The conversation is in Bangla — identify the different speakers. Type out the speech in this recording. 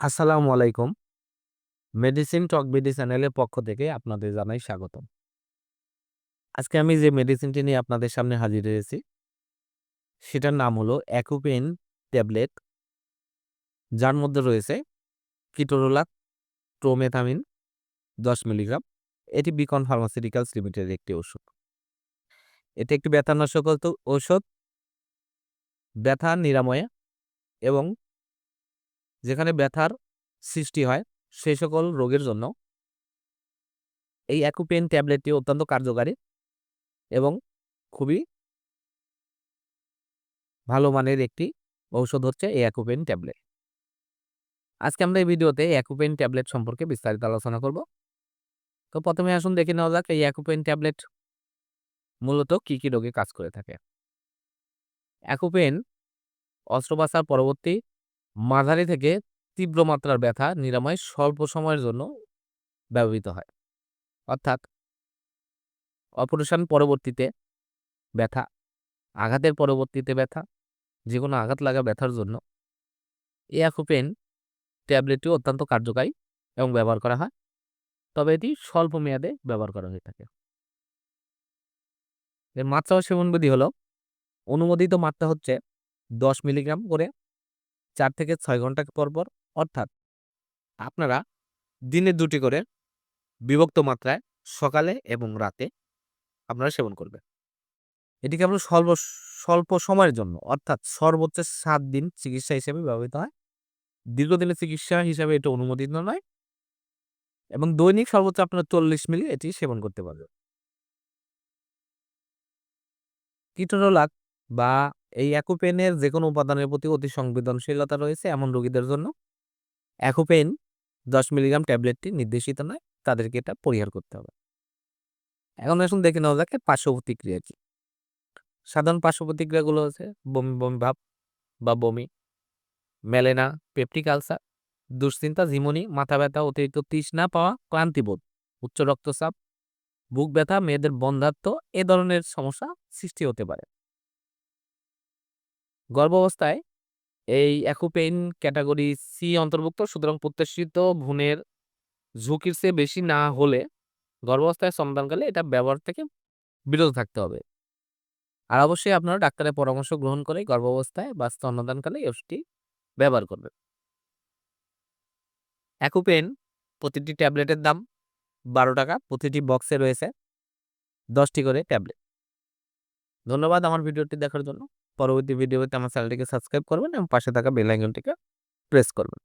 Speaker 1: আসসালামু আলাইকুম। মেডিসিন টক বিডি চ্যানেলের পক্ষ থেকে আপনাদের জানাই স্বাগতম। আজকে আমি যে মেডিসিনটি নিয়ে আপনাদের সামনে হাজির হয়েছি সেটার নাম হলো অ্যাকুপেন ট্যাবলেট। যার মধ্যে রয়েছে কিটোরোলাক, ট্রোমেথামিন ১০ মিলিগ্রাম। এটি বিকন ফার্মাসিউটিক্যালস লিমিটেডের একটি ওষুধ। এটি একটি ব্যথানাশক ঔষধ। ব্যথা নিরাময়ে এবং যেখানে ব্যথার সৃষ্টি হয় সেই সকল রোগের জন্য এই অ্যাকুপেন ট্যাবলেটটি অত্যন্ত কার্যকারী এবং খুবই ভালো মানের একটি ঔষধ হচ্ছে এই অ্যাকুপেন ট্যাবলেট। আজকে আমরা এই ভিডিওতে অ্যাকুপেন ট্যাবলেট সম্পর্কে বিস্তারিত আলোচনা করব। তো প্রথমে আসুন দেখে নেওয়া যাক এই অ্যাকুপেন ট্যাবলেট মূলত কি, কী রোগে কাজ করে থাকে। অ্যাকুপেন অস্ত্রোপচার পরবর্তী মাঝারি থেকে তীব্র মাত্রার ব্যথা নিরাময় স্বল্প সময়ের জন্য ব্যবহৃত হয়। অর্থাৎ অপারেশন পরবর্তীতে ব্যথা, আঘাতের পরবর্তীতে ব্যথা, যে কোনো আঘাত লাগা ব্যথার জন্য এই অ্যাকুপেন ট্যাবলেটটি অত্যন্ত কার্যকারী এবং ব্যবহার করা হয়। তবে এটি স্বল্প মেয়াদে ব্যবহার করা হয়ে থাকে। এর মাত্রা ও সেবনবিধি হলো অনুমোদিত মাত্রা হচ্ছে ১০ মিলিগ্রাম করে ৪ থেকে ছয় ঘণ্টা পর, পর অর্থাৎ আপনারা দিনে দুটি করে বিভক্ত মাত্রায় সকালে এবং রাতে আপনারা সেবন করবেন। এটি কেবল স্বল্প স্বল্প সময়ের জন্য অর্থাৎ সর্বোচ্চ সাত দিন চিকিৎসা হিসেবে ব্যবহৃত হয়। দীর্ঘদিনের চিকিৎসা হিসাবে এটা অনুমোদিত নয়। এবং দৈনিক সর্বোচ্চ আপনারা ৪০ মিলি এটি সেবন করতে পারবেন। কিটোরোলাক বা এই অ্যাকুপেনের যেকোনো উপাদানের প্রতি অতি সংবেদনশীলতা রয়েছে এমন রোগীদের জন্য অ্যাকুপেন ১০ মিলিগ্রাম ট্যাবলেটটি নির্দেশিত নয়। তাদেরকে এটা পরিহার করতে হবে। এখন আসুন দেখে নেওয়া যাক পার্শ্ব প্রতিক্রিয়া কি। সাধারণ পার্শ্ব প্রতিক্রিয়াগুলো হচ্ছে বমি, বমি ভাব বা বমি, মেলেনা, পেপটিক আলসার, দুশ্চিন্তা, ঝিমুনি, মাথা ব্যথা, অতিরিক্ত তৃষ্ণা পাওয়া, ক্লান্তিবোধ, উচ্চ রক্তচাপ, বুক ব্যথা, মেয়েদের বন্ধ্যাত্ব এ ধরনের সমস্যা সৃষ্টি হতে পারে। গর্ভাবস্থায় এই অ্যাকুপেইন ক্যাটাগরি সি অন্তর্ভুক্ত, সুতরাং প্রত্যাশিত ভ্রূণের ঝুঁকির চেয়ে বেশি না হলে গর্ভাবস্থায় স্তন্যদানকালে এটা ব্যবহার থেকে বিরত থাকতে হবে। আর অবশ্যই আপনারা ডাক্তারের পরামর্শ গ্রহণ করে গর্ভাবস্থায় বা স্তন্যদানকালে এই ওষুধটি ব্যবহার করবেন। অ্যাকুপেন প্রতিটি ট্যাবলেটের দাম ৳১২ প্রতিটি বক্সে রয়েছে দশটি করে ট্যাবলেট। ধন্যবাদ আমার ভিডিওটি দেখার জন্য। পরবর্তী ভিডিওতে আমার চ্যানেলটিকে সাবস্ক্রাইব করবেন এবং পাশে থাকা বেল আইকনটিকে প্রেস করবেন।